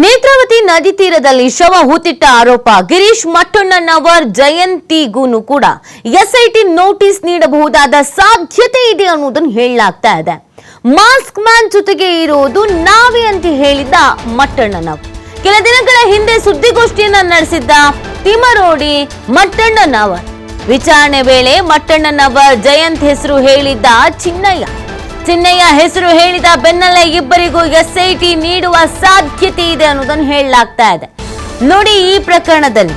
ನೇತ್ರಾವತಿ ನದಿ ತೀರದಲ್ಲಿ ಶವ ಹೂತಿಟ್ಟ ಆರೋಪ. ಗಿರೀಶ್ ಮಟ್ಟಣ್ಣನವರ್ ಜಯಂತಿಗೂನು ಕೂಡ ಎಸ್ಐಟಿ ನೋಟಿಸ್ ನೀಡಬಹುದಾದ ಸಾಧ್ಯತೆ ಇದೆ ಅನ್ನೋದನ್ನು ಹೇಳಲಾಗ್ತಾ ಇದೆ. ಮಾಸ್ಕ್ ಮ್ಯಾನ್ ಜೊತೆಗೆ ಇರುವುದು ನಾವೇ ಅಂತ ಹೇಳಿದ್ದ ಮಟ್ಟಣ್ಣನವರ್ ಕೆಲ ದಿನಗಳ ಹಿಂದೆ ಸುದ್ದಿಗೋಷ್ಠಿಯನ್ನ ನಡೆಸಿದ್ದ ತಿಮರೋಡಿ ಮಟ್ಟಣ್ಣನವರ್ ವಿಚಾರಣೆ ವೇಳೆ ಮಟ್ಟಣ್ಣನವರ್ ಜಯಂತ್ ಹೆಸರು ಹೇಳಿದ್ದ ಚಿನ್ನಯ್ಯ. ಚಿನ್ನಯ್ಯ ಹೆಸರು ಹೇಳಿದ ಬೆನ್ನಲ್ಲೇ ಇಬ್ಬರಿಗೂ ಎಸ್ಐಟಿ ನೀಡುವ ಸಾಧ್ಯತೆ ಇದೆ ಅನ್ನೋದನ್ನು ಹೇಳಲಾಗ್ತಾ ಇದೆ. ನೋಡಿ ಈ ಪ್ರಕರಣದಲ್ಲಿ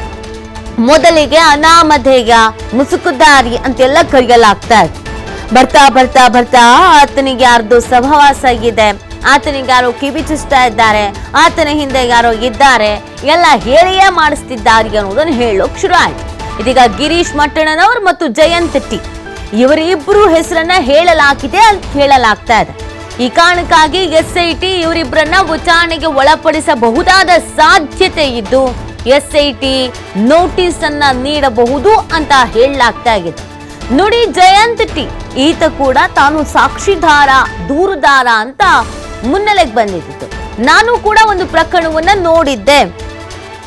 ಮೊದಲಿಗೆ ಅನಾಮಧೇಯ ಮುಸುಕುದಾರಿ ಅಂತೆಲ್ಲ ಕರೆಯಲಾಗ್ತಾ ಇದೆ. ಬರ್ತಾ ಬರ್ತಾ ಬರ್ತಾ ಆತನಿಗೆ ಯಾರ್ದು ಸಹವಾಸ ಇದೆ ಆತನಿಗೆ ಯಾರು ಕಿವಿಚಿಸ್ತಾ ಇದ್ದಾರೆ. ಆತನ ಹಿಂದೆ ಯಾರೋ ಇದ್ದಾರೆ. ಎಲ್ಲ ಹೇಳಿಯೇ ಮಾಡಿಸ್ತಿದ್ದಾರೆ ಅನ್ನೋದನ್ನು ಹೇಳೋಕ್ ಶುರು ಆಯ್ತು. ಇದೀಗ ಗಿರೀಶ್ ಮಟ್ಟಣ್ಣನವರು ಮತ್ತು ಜಯಂತ್ ಟಿ. ಇವರಿಬ್ಬರು ಹೆಸರನ್ನ ಹೇಳಲಾಗಿದೆ ಅಂತ ಹೇಳಲಾಗ್ತಾ ಇದೆ. ಈ ಕಾರಣಕ್ಕಾಗಿ ಎಸ್ಐಟಿ ಇವರಿಬ್ಬರನ್ನ ವಿಚಾರಣೆಗೆ ಒಳಪಡಿಸಬಹುದಾದ ಸಾಧ್ಯತೆ ಇದ್ದು ಎಸ್ಐಟಿ ನೋಟಿಸ್ ಅನ್ನ ನೀಡಬಹುದು ಅಂತ ಹೇಳಲಾಗ್ತಾ ಇದೆ. ನೋಡಿ, ಜಯಂತ್ ಟಿ, ಈತ ಕೂಡ ತಾನು ಸಾಕ್ಷಿದಾರ, ದೂರುದಾರ ಅಂತ ಮುನ್ನೆಲೆಗೆ ಬಂದಿದ್ದು. ನಾನು ಕೂಡ ಒಂದು ಪ್ರಕರಣವನ್ನ ನೋಡಿದ್ದೆ.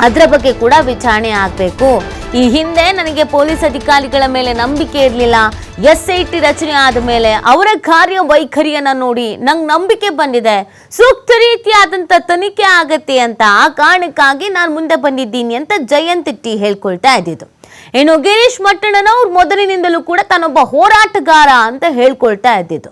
ಅದರ ಬಗ್ಗೆ ಕೂಡ ವಿಚಾರಣೆ ಆಗಬೇಕು. ಈ ಹಿಂದೆ ನನಗೆ ಪೊಲೀಸ್ ಅಧಿಕಾರಿಗಳ ಮೇಲೆ ನಂಬಿಕೆ ಇರಲಿಲ್ಲ. ಎಸ್ ಐ ಟಿ ರಚನೆ ಆದ ಮೇಲೆ ಅವರ ಕಾರ್ಯ ವೈಖರಿಯನ್ನ ನೋಡಿ ನಂಗೆ ನಂಬಿಕೆ ಬಂದಿದೆ. ಸೂಕ್ತ ರೀತಿಯಾದಂಥ ತನಿಖೆ ಆಗತ್ತೆ ಅಂತ ಆ ಕಾರಣಕ್ಕಾಗಿ ನಾನು ಮುಂದೆ ಬಂದಿದ್ದೀನಿ ಅಂತ ಜಯಂತ್ ಟಿ ಹೇಳ್ಕೊಳ್ತಾ ಇದ್ದಿದ್ದು. ಇನ್ನು ಗಿರೀಶ್ ಮಟ್ಟಣ್ಣನವ್ರು ಮೊದಲಿನಿಂದಲೂ ಕೂಡ ತಾನೊಬ್ಬ ಹೋರಾಟಗಾರ ಅಂತ ಹೇಳ್ಕೊಳ್ತಾ ಇದ್ದಿದ್ದು.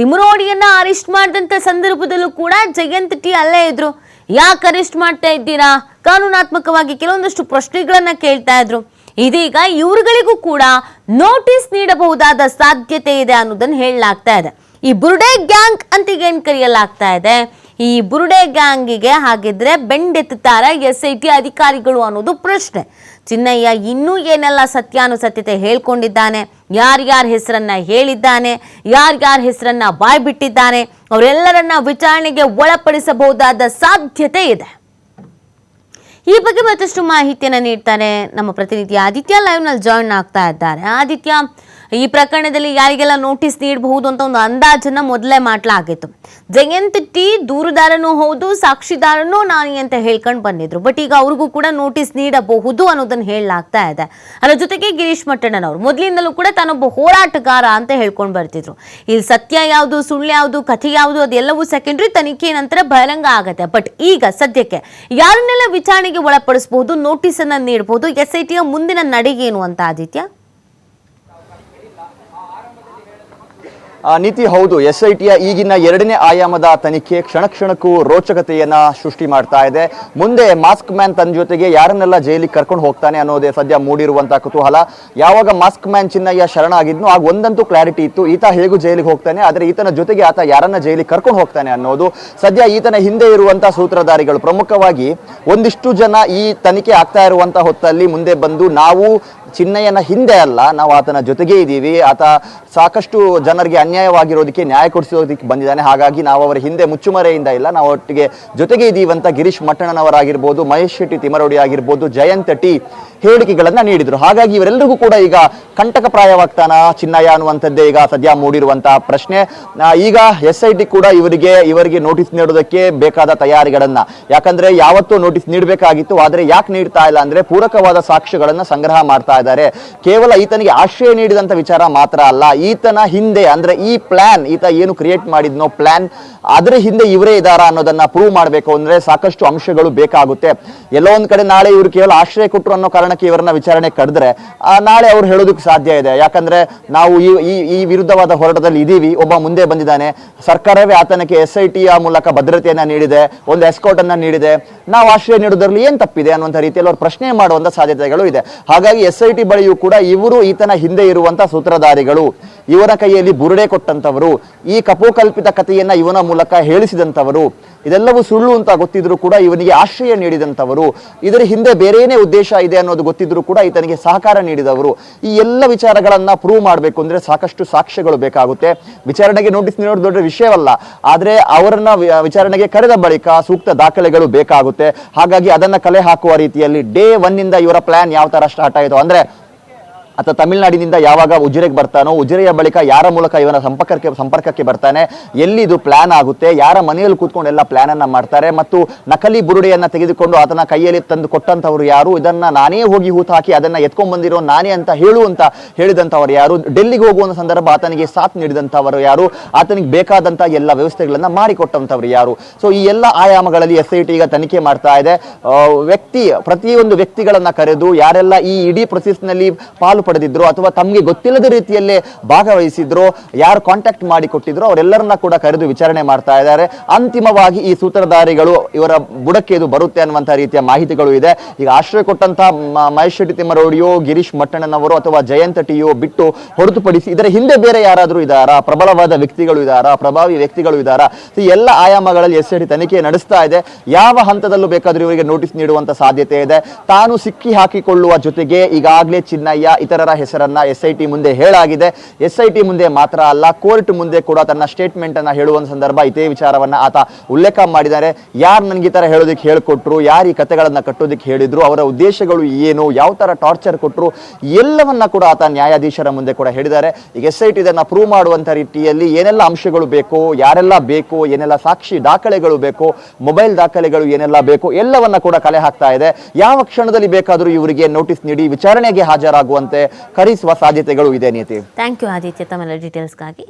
ತಿಮರೋಡಿಯನ್ನ ಅರೆಸ್ಟ್ ಮಾಡಿದಂಥ ಸಂದರ್ಭದಲ್ಲೂ ಕೂಡ ಜಯಂತ್ ಟಿ ಅಲ್ಲೇ ಇದ್ರು. ಯಾಕೆ ಅರೆಸ್ಟ್ ಮಾಡ್ತಾ ಇದ್ದೀರಾ? ಕಾನೂನಾತ್ಮಕವಾಗಿ ಕೆಲವೊಂದಷ್ಟು ಪ್ರಶ್ನೆಗಳನ್ನ ಕೇಳ್ತಾ ಇದ್ರು. ಇದೀಗ ಇವರುಗಳಿಗೂ ಕೂಡ ನೋಟಿಸ್ ನೀಡಬಹುದಾದ ಸಾಧ್ಯತೆ ಇದೆ ಅನ್ನೋದನ್ನ ಹೇಳಲಾಗ್ತಾ ಇದೆ. ಈ ಬುರುಡೆ ಗ್ಯಾಂಗ್ ಅಂತ ಏನ್ ಕರೆಯಲಾಗ್ತಾ ಇದೆ? ಈ ಬುರುಡೆ ಗ್ಯಾಂಗಿಗೆ ಹಾಗಿದ್ರೆ ಬೆಂಡೆತ್ತುತ್ತಾರ ಎಸ್ ಐ ಟಿ ಅಧಿಕಾರಿಗಳು ಅನ್ನೋದು ಪ್ರಶ್ನೆ. ಚಿನ್ನಯ್ಯ ಇನ್ನೂ ಏನೆಲ್ಲ ಸತ್ಯಾನುಸತ್ಯತೆ ಹೇಳ್ಕೊಂಡಿದ್ದಾನೆ? ಯಾರ್ಯಾರ ಹೆಸರನ್ನ ಹೇಳಿದ್ದಾನೆ? ಯಾರ್ಯಾರ ಹೆಸರನ್ನ ಬಾಯ್ಬಿಟ್ಟಿದ್ದಾನೆ? ಅವರೆಲ್ಲರನ್ನ ವಿಚಾರಣೆಗೆ ಒಳಪಡಿಸಬಹುದಾದ ಸಾಧ್ಯತೆ ಇದೆ. ಈ ಬಗ್ಗೆ ಮತ್ತಷ್ಟು ಮಾಹಿತಿಯನ್ನು ನೀಡ್ತಾರೆ ನಮ್ಮ ಪ್ರತಿನಿಧಿ ಆದಿತ್ಯ ಲೈವ್ನಲ್ಲಿ ಜಾಯಿನ್ ಆಗ್ತಾ ಇದ್ದಾರೆ. ಆದಿತ್ಯ ಈ ಪ್ರಕರಣದಲ್ಲಿ ಯಾರಿಗೆಲ್ಲ ನೋಟಿಸ್ ನೀಡಬಹುದು ಅಂತ ಒಂದು ಅಂದಾಜನ್ನ ಮೊದಲೇ ಮಾಡಲಾಗಿತ್ತು. ಜಯಂತ್ ಟಿ ದೂರುದಾರನೂ ಹೌದು, ಸಾಕ್ಷಿದಾರನೂ ನಾನಿ ಅಂತ ಹೇಳ್ಕೊಂಡು ಬಂದಿದ್ರು. ಬಟ್ ಈಗ ಅವ್ರಿಗೂ ಕೂಡ ನೋಟಿಸ್ ನೀಡಬಹುದು ಅನ್ನೋದನ್ನ ಹೇಳಲಾಗ್ತಾ ಇದೆ. ಅದರ ಜೊತೆಗೆ ಗಿರೀಶ್ ಮಟ್ಟಣ್ಣನವರು, ಮೊದಲಿಂದಲೂ ಕೂಡ ತಾನೊಬ್ಬ ಹೋರಾಟಗಾರ ಅಂತ ಹೇಳ್ಕೊಂಡು ಬರ್ತಿದ್ರು. ಇಲ್ಲಿ ಸತ್ಯ ಯಾವುದು, ಸುಳ್ಳು ಯಾವುದು, ಕಥೆ ಯಾವುದು, ಅದೆಲ್ಲವೂ ಸೆಕೆಂಡ್ರಿ ತನಿಖೆ ನಂತರ ಬಹಿರಂಗ ಆಗತ್ತೆ. ಬಟ್ ಈಗ ಸದ್ಯಕ್ಕೆ ಯಾರನ್ನೆಲ್ಲ ವಿಚಾರಣೆಗೆ ಒಳಪಡಿಸಬಹುದು ನೋಟಿಸ್ ಅನ್ನ ನೀಡಬಹುದು ಎಸ್ ಐ ಟಿಯ ಮುಂದಿನ ನಡೆಗೇನು ಅಂತ ಆದಿತ್ಯ? ನೀತಿ ಹೌದು ಎಸ್ ಐ ಟಿಯ ಈಗಿನ ಎರಡನೇ ಆಯಾಮದ ತನಿಖೆ ಕ್ಷಣ ಕ್ಷಣಕ್ಕೂ ರೋಚಕತೆಯನ್ನ ಸೃಷ್ಟಿ ಮಾಡ್ತಾ ಇದೆ. ಮುಂದೆ ಮಾಸ್ಕ್ ಮ್ಯಾನ್ ತನ್ನ ಜೊತೆಗೆ ಯಾರನ್ನೆಲ್ಲ ಜೈಲಿಗೆ ಕರ್ಕೊಂಡು ಹೋಗ್ತಾನೆ ಅನ್ನೋದೇ ಸದ್ಯ ಮೂಡಿರುವಂತಹ ಕುತೂಹಲ. ಯಾವಾಗ ಮಾಸ್ಕ್ ಮ್ಯಾನ್ ಚಿನ್ನಯ್ಯ ಶರಣ ಆಗಿದ್ನೋ ಆಗ ಒಂದಂತೂ ಕ್ಲಾರಿಟಿ ಇತ್ತು. ಈತ ಹೇಗೂ ಜೈಲಿಗೆ ಹೋಗ್ತಾನೆ, ಆದರೆ ಈತನ ಜೊತೆಗೆ ಆತ ಯಾರನ್ನ ಜೈಲಿಗೆ ಕರ್ಕೊಂಡು ಹೋಗ್ತಾನೆ ಅನ್ನೋದು ಸದ್ಯ ಈತನ ಹಿಂದೆ ಇರುವಂತಹ ಸೂತ್ರಧಾರಿಗಳು. ಪ್ರಮುಖವಾಗಿ ಒಂದಿಷ್ಟು ಜನ ಈ ತನಿಖೆ ಆಗ್ತಾ ಇರುವಂತಹ ಹೊತ್ತಲ್ಲಿ ಮುಂದೆ ಬಂದು ನಾವು ಚಿನ್ನಯ್ಯನ ಹಿಂದೆ ಅಲ್ಲ, ನಾವು ಆತನ ಜೊತೆಗೆ ಇದ್ದೀವಿ. ಆತ ಸಾಕಷ್ಟು ಜನರಿಗೆ ಅನ್ಯಾಯವಾಗಿರೋದಕ್ಕೆ ನ್ಯಾಯ ಕೊಡಿಸೋದಕ್ಕೆ ಬಂದಿದ್ದಾನೆ. ಹಾಗಾಗಿ ನಾವು ಅವರ ಹಿಂದೆ ಮುಚ್ಚುಮರೆಯಿಂದ ಇಲ್ಲ, ನಾವು ಒಟ್ಟಿಗೆ ಜೊತೆಗೆ ಇದ್ದೀವಿ ಅಂತ ಗಿರೀಶ್ ಮಟ್ಟಣ್ಣನವರಾಗಿರ್ಬೋದು ಮಹೇಶ್ ಶೆಟ್ಟಿ ತಿಮರೋಡಿ ಆಗಿರ್ಬೋದು, ಜಯಂತ್ ಟಿ ಹೇಳಿಕೆಗಳನ್ನ ನೀಡಿದ್ರು. ಹಾಗಾಗಿ ಇವರೆಲ್ಲರಿಗೂ ಕೂಡ ಈಗ ಕಂಟಕಪ್ರಾಯವಾಗ್ತಾನ ಚಿನ್ನಯ್ಯ ಅನ್ನುವಂಥದ್ದೇ ಈಗ ಸದ್ಯ ಮೂಡಿರುವಂತಹ ಪ್ರಶ್ನೆ. ಈಗ ಎಸ್ ಐ ಕೂಡ ಇವರಿಗೆ ಇವರಿಗೆ ನೋಟಿಸ್ ನೀಡೋದಕ್ಕೆ ಬೇಕಾದ ತಯಾರಿಗಳನ್ನ. ಯಾಕಂದ್ರೆ ಯಾವತ್ತು ನೋಟಿಸ್ ನೀಡಬೇಕಾಗಿತ್ತು, ಆದ್ರೆ ಯಾಕೆ ನೀಡ್ತಾ ಇಲ್ಲ ಅಂದ್ರೆ ಪೂರಕವಾದ ಸಾಕ್ಷ್ಯಗಳನ್ನ ಸಂಗ್ರಹ ಮಾಡ್ತಾ ಇದ್ದಾರೆ. ಕೇವಲ ಈತನಿಗೆ ಆಶ್ರಯ ನೀಡಿದಂತ ವಿಚಾರ ಮಾತ್ರ ಅಲ್ಲ, ಈತನ ಹಿಂದೆ ಅಂದ್ರೆ ಈ ಪ್ಲಾನ್ ಈತ ಏನು ಕ್ರಿಯೇಟ್ ಮಾಡಿದ್ನೋ ಪ್ಲಾನ್ ಅದರ ಹಿಂದೆ ಇವರೇ ಇದಾರ ಅನ್ನೋದನ್ನ ಪ್ರೂವ್ ಮಾಡಬೇಕು ಅಂದ್ರೆ ಸಾಕಷ್ಟು ಅಂಶಗಳು ಬೇಕಾಗುತ್ತೆ. ಎಲ್ಲೋ ಒಂದ್ ಕಡೆ ನಾಳೆ ಇವರು ಕೇವಲ ಆಶ್ರಯ ಕೊಟ್ಟರು ಅನ್ನೋ ಕಾರಣಕ್ಕೆ ಇವರನ್ನ ವಿಚಾರಣೆ ಕರೆದ್ರೆ ನಾಳೆ ಅವ್ರು ಹೇಳೋದಕ್ಕೆ ಸಾಧ್ಯ ಇದೆ. ಯಾಕಂದ್ರೆ ನಾವು ಈ, ಈ- ವಿರುದ್ಧವಾದ ಹೋರಾಟದಲ್ಲಿ ಇದೀವಿ, ಒಬ್ಬ ಮುಂದೆ ಬಂದಿದ್ದಾನೆ. ಸರ್ಕಾರವೇ ಆತನಕ್ಕೆ ಎಸ್ ಐ ಟಿಯ ಮೂಲಕ ಭದ್ರತೆಯನ್ನ ನೀಡಿದೆ, ಒಂದು ಎಸ್ಕೋಟ್ ಅನ್ನ ನೀಡಿದೆ. ನಾವು ಆಶ್ರಯ ನೀಡೋದ್ರಲ್ಲಿ ಏನ್ ತಪ್ಪಿದೆ ಅನ್ನುವಂಥ ರೀತಿಯಲ್ಲಿ ಅವ್ರು ಪ್ರಶ್ನೆ ಮಾಡುವಂತ ಸಾಧ್ಯತೆಗಳು ಇದೆ. ಹಾಗಾಗಿ ಎಸ್ ಐ ಟಿ ಬಳಿಯೂ ಕೂಡ ಇವರು ಈತನ ಹಿಂದೆ ಇರುವಂತ ಸೂತ್ರಧಾರಿಗಳು, ಇವರ ಕೈಯಲ್ಲಿ ಬುರುಡೆ ಕೊಟ್ಟಂತವರು ಈ ಕಪೋಕಲ್ಪಿತ ಕಥೆಯನ್ನ ಇವನ ಮೂಲಕ ಹೇಳಿಸಿದಂತವರು ಇದೆಲ್ಲವೂ ಸುಳ್ಳು ಅಂತ ಗೊತ್ತಿದ್ರು ಕೂಡ ಇವನಿಗೆ ಆಶ್ರಯ ನೀಡಿದಂತವರು ಇದರ ಹಿಂದೆ ಬೇರೇನೇ ಉದ್ದೇಶ ಇದೆ ಅನ್ನೋದು ಗೊತ್ತಿದ್ರು ಕೂಡ ಈತನಿಗೆ ಸಹಕಾರ ನೀಡಿದವರು. ಈ ಎಲ್ಲ ವಿಚಾರಗಳನ್ನ ಪ್ರೂವ್ ಮಾಡಬೇಕು ಅಂದ್ರೆ ಸಾಕಷ್ಟು ಸಾಕ್ಷ್ಯಗಳು ಬೇಕಾಗುತ್ತೆ. ವಿಚಾರಣೆಗೆ ನೋಟಿಸ್ ನೀಡೋದು ದೊಡ್ಡ ವಿಷಯವಲ್ಲ. ಆದರೆ ಅವರನ್ನ ವಿಚಾರಣೆಗೆ ಕರೆದ ಬಳಿಕ ಸೂಕ್ತ ದಾಖಲೆಗಳು ಬೇಕಾಗುತ್ತೆ. ಹಾಗಾಗಿ ಅದನ್ನ ಕಲೆ ಹಾಕುವ ರೀತಿಯಲ್ಲಿ ಡೇ ಒನ್ನಿಂದ ಇವರ ಪ್ಲಾನ್ ಯಾವ ತರ ಸ್ಟಾರ್ಟ್ ಆಯಿತು ಅಂದ್ರೆ ಅಥವಾ ತಮಿಳುನಾಡಿನಿಂದ ಯಾವಾಗ ಉಜಿರೆಗೆ ಬರ್ತಾನೋ, ಉಜಿರೆಯ ಬಳಿಕ ಯಾರ ಮೂಲಕ ಇವನ ಸಂಪರ್ಕಕ್ಕೆ ಸಂಪರ್ಕಕ್ಕೆ ಬರ್ತಾನೆ, ಎಲ್ಲಿ ಇದು ಪ್ಲಾನ್ ಆಗುತ್ತೆ, ಯಾರ ಮನೆಯಲ್ಲಿ ಕೂತ್ಕೊಂಡು ಎಲ್ಲ ಪ್ಲಾನ್ ಅನ್ನ ಮಾಡ್ತಾರೆ, ಮತ್ತು ನಕಲಿ ಬುರುಡೆಯನ್ನ ತೆಗೆದುಕೊಂಡು ಆತನ ಕೈಯಲ್ಲಿ ತಂದು ಕೊಟ್ಟಂತವರು ಯಾರು? ಇದನ್ನ ನಾನೇ ಹೋಗಿ ಹೂತು ಹಾಕಿ ಅದನ್ನ ಎತ್ಕೊಂಡ್ ಬಂದಿರೋ ನಾನೇ ಅಂತ ಹೇಳು ಅಂತ ಹೇಳಿದಂತವರು ಯಾರು? ಡೆಲ್ಲಿಗೆ ಹೋಗುವ ಸಂದರ್ಭ ಆತನಿಗೆ ಸಾಥ್ ನೀಡಿದಂತವರು ಯಾರು? ಆತನಿಗೆ ಬೇಕಾದಂತ ಎಲ್ಲ ವ್ಯವಸ್ಥೆಗಳನ್ನ ಮಾಡಿಕೊಟ್ಟಂತವರು ಯಾರು? ಸೊ ಈ ಎಲ್ಲ ಆಯಾಮಗಳಲ್ಲಿ ಎಸ್ ಐ ಟಿ ಈಗ ತನಿಖೆ ಮಾಡ್ತಾ ಇದೆ. ವ್ಯಕ್ತಿ, ಪ್ರತಿಯೊಂದು ವ್ಯಕ್ತಿಗಳನ್ನ ಕರೆದು, ಯಾರೆಲ್ಲ ಈ ಇಡೀ ಪ್ರೊಸೆಸ್ನಲ್ಲಿ ಪಾಲು ಪಡೆದಿದ್ರು ಅಥವಾ ತಮಗೆ ಗೊತ್ತಿಲ್ಲದ ರೀತಿಯಲ್ಲೇ ಭಾಗವಹಿಸಿದ್ರು, ಯಾರು ಕಾಂಟ್ಯಾಕ್ಟ್ ಮಾಡಿ ಕೊಟ್ಟಿದ್ರು ಅವರೆಲ್ಲರನ್ನ ಕೂಡ ಕರೆದು ವಿಚಾರಣೆ ಮಾಡ್ತಾ ಇದ್ದಾರೆ. ಅಂತಿಮವಾಗಿ ಈ ಸೂತ್ರಧಾರಿಗಳು ಇವರ ಬುಡಕ್ಕೆ ಇದು ಬರುತ್ತೆ ಅನ್ನುವಂತಹ ರೀತಿಯ ಮಾಹಿತಿಗಳು ಇದೆ. ಈಗ ಆಶ್ರಯ ಕೊಟ್ಟಂತಹ ಮಹೇಶ್ ಶೆಟ್ಟಿ ತಿಮ್ಮರೋಡಿಯೋ ಗಿರೀಶ್ ಮಟ್ಟಣ್ಣನವರು ಅಥವಾ ಜಯಂತ ಟಿಯೋ ಬಿಟ್ಟು ಹೊರತುಪಡಿಸಿ ಇದರ ಹಿಂದೆ ಬೇರೆ ಯಾರಾದರೂ ಇದಾರಾ ಪ್ರಬಲವಾದ ವ್ಯಕ್ತಿಗಳು ಇದಾರಾ ಪ್ರಭಾವಿ ವ್ಯಕ್ತಿಗಳು ಇದಾರಾ ಈ ಎಲ್ಲ ಆಯಾಮಗಳಲ್ಲಿ ಎಸ್ ಐ ಟಿ ತನಿಖೆ ನಡೆಸ್ತಾ ಇದೆ. ಯಾವ ಹಂತದಲ್ಲೂ ಬೇಕಾದರೂ ಇವರಿಗೆ ನೋಟಿಸ್ ನೀಡುವಂತ ಸಾಧ್ಯತೆ ಇದೆ. ತಾನು ಸಿಕ್ಕಿ ಹಾಕಿಕೊಳ್ಳುವ ಜೊತೆಗೆ ಈಗಾಗಲೇ ಚಿನ್ನಯ್ಯ ಇತರರ ಹೆಸರನ್ನ ಎಸ್ ಐ ಟಿ ಮುಂದೆ ಹೇಳಾಗಿದೆ. ಎಸ್ ಐ ಟಿ ಮುಂದೆ ಮಾತ್ರ ಅಲ್ಲ, ಕೋರ್ಟ್ ಮುಂದೆ ಕೂಡ ತನ್ನ ಸ್ಟೇಟ್ಮೆಂಟ್ ಅನ್ನ ಹೇಳುವ ಸಂದರ್ಭ ಇದೇ ವಿಚಾರವನ್ನ ಆತ ಉಲ್ಲೇಖ ಮಾಡಿದ್ದಾರೆ. ಯಾರು ನನಗೆ ಈ ತರ ಹೇಳೋದಕ್ಕೆ ಹೇಳಿಕೊಟ್ರು, ಯಾರು ಈ ಕಥೆಗಳನ್ನ ಕಟ್ಟೋದಕ್ಕೆ ಹೇಳಿದ್ರು, ಅವರ ಉದ್ದೇಶಗಳು ಏನು, ಯಾವ ತರ ಟಾರ್ಚರ್ ಕೊಟ್ಟರು ಎಲ್ಲವನ್ನ ಕೂಡ ಆತ ನ್ಯಾಯಾಧೀಶರ ಮುಂದೆ ಕೂಡ ಹೇಳಿದ್ದಾರೆ. ಈಗ ಎಸ್ ಐ ಟಿ ಇದನ್ನ ಪ್ರೂವ್ ಮಾಡುವಂತ ರೀತಿಯಲ್ಲಿ ಏನೆಲ್ಲ ಅಂಶಗಳು ಬೇಕು, ಯಾರೆಲ್ಲ ಬೇಕು, ಏನೆಲ್ಲ ಸಾಕ್ಷಿ ದಾಖಲೆಗಳು ಬೇಕು, ಮೊಬೈಲ್ ದಾಖಲೆಗಳು ಏನೆಲ್ಲ ಬೇಕು, ಎಲ್ಲವನ್ನ ಕೂಡ ಕಲೆ ಹಾಕ್ತಾ ಇದೆ. ಯಾವ ಕ್ಷಣದಲ್ಲಿ ಬೇಕಾದರೂ ಇವರಿಗೆ ನೋಟಿಸ್ ನೀಡಿ, ವಿಚಾರಣೆಗೆ ಹಾಜರಾಗುವಂತೆ ಕರೆಸುವ ಸಾಧ್ಯತೆಗಳು ಇದೆ ನೀತಿ. ಥ್ಯಾಂಕ್ ಯು ಆದಿತ್ಯ ತಮ್ಮೆಲ್ಲ ಡೀಟೇಲ್ಸ್ಗಾಗಿ